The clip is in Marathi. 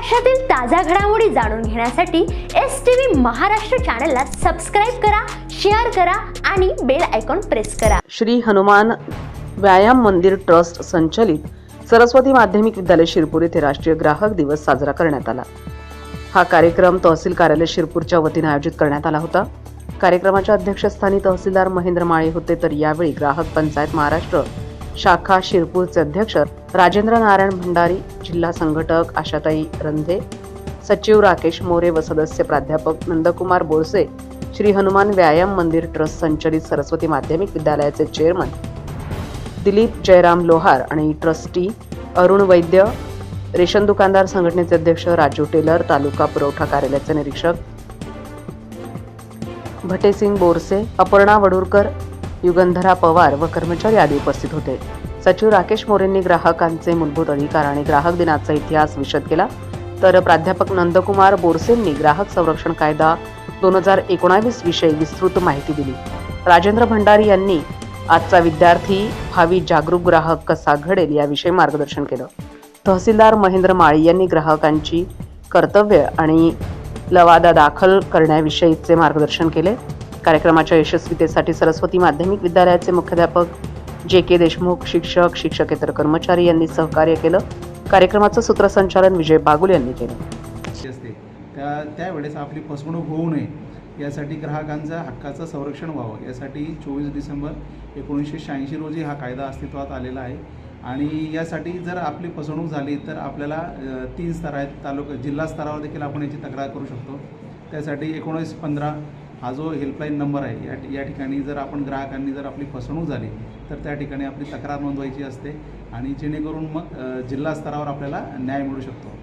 महाराष्ट्रातील ताज्या घडामोडी जाणून घेण्यासाठी एस टी व्ही महाराष्ट्र चॅनलला सबस्क्राईब करा शेअर करा आणि बेल आयकॉन प्रेस करा. श्री हनुमान व्यायाम मंदिर ट्रस्ट संचलित सरस्वती माध्यमिक विद्यालय शिरपूर येथे राष्ट्रीय ग्राहक दिवस साजरा करण्यात आला. हा कार्यक्रम तहसील कार्यालय शिरपूरच्या वतीने आयोजित करण्यात आला होता. कार्यक्रमाच्या अध्यक्षस्थानी तहसीलदार महेंद्र माळी होते तर यावेळी ग्राहक पंचायत महाराष्ट्र शाखा शिरपूरचे अध्यक्ष राजेंद्र नारायण भंडारी जिल्हा संघटक आशाताई रंधे सचिव राकेश मोरे व सदस्य प्राध्यापक नंदकुमार बोरसे श्री हनुमान व्यायाम मंदिर ट्रस्ट संचलित सरस्वती माध्यमिक विद्यालयाचे चेअरमन दिलीप जयराम लोहार आणि ट्रस्टी अरुण वैद्य रेशन दुकानदार संघटनेचे अध्यक्ष राजू टेलर तालुका पुरवठा कार्यालयाचे निरीक्षक भटेसिंग बोरसे अपर्णा वडूरकर युगंधरा पवार व कर्मचारी आदी उपस्थित होते. सचिव राकेश मोरेंनी ग्राहकांचे मूलभूत अधिकार आणि ग्राहक दिनाचा इतिहास विशद केला. तर प्राध्यापक नंदकुमार बोरसेंनी ग्राहक संरक्षण कायदा दोन हजार एकोणावीस विषयी विस्तृत माहिती दिली. राजेंद्र भंडारी यांनी आजचा विद्यार्थी भावी जागरूक ग्राहक कसा घडेल याविषयी मार्गदर्शन केलं. तहसीलदार महेंद्र माळी यांनी ग्राहकांची कर्तव्य आणि लवादा दाखल करण्याविषयीचे मार्गदर्शन केले. कार्यक्रमाच्या यशस्वीतेसाठी सरस्वती माध्यमिक विद्यालयाचे मुख्याध्यापक जे के देशमुख शिक्षक शिक्षकेतर कर्मचारी यांनी सहकार्य केलं. कार्यक्रमाचं सूत्रसंचालन विजय बागुल यांनी केलं. असते. त्या त्यावेळेस आपली फसवणूक होऊ नये यासाठी ग्राहकांच्या हक्काचं संरक्षण व्हावं. यासाठी चोवीस डिसेंबर एकोणीसशे शहाऐंशी रोजी हा कायदा अस्तित्वात आलेला आहे. आणि यासाठी जर आपली फसवणूक झाली तर आपल्याला तीन स्तर आहेत तालुका जिल्हा स्तरावर देखील आपण याची तक्रार करू शकतो. त्यासाठी एकोणीस पंधरा हा जो हेल्पलाईन नंबर आहे या या ठिकाणी जर आपण ग्राहकांनी जर आपली फसवणूक झाली तर त्या ठिकाणी आपली तक्रार नोंदवायची असते आणि जेणेकरून मग जिल्हा स्तरावर आपल्याला न्याय मिळू शकतो.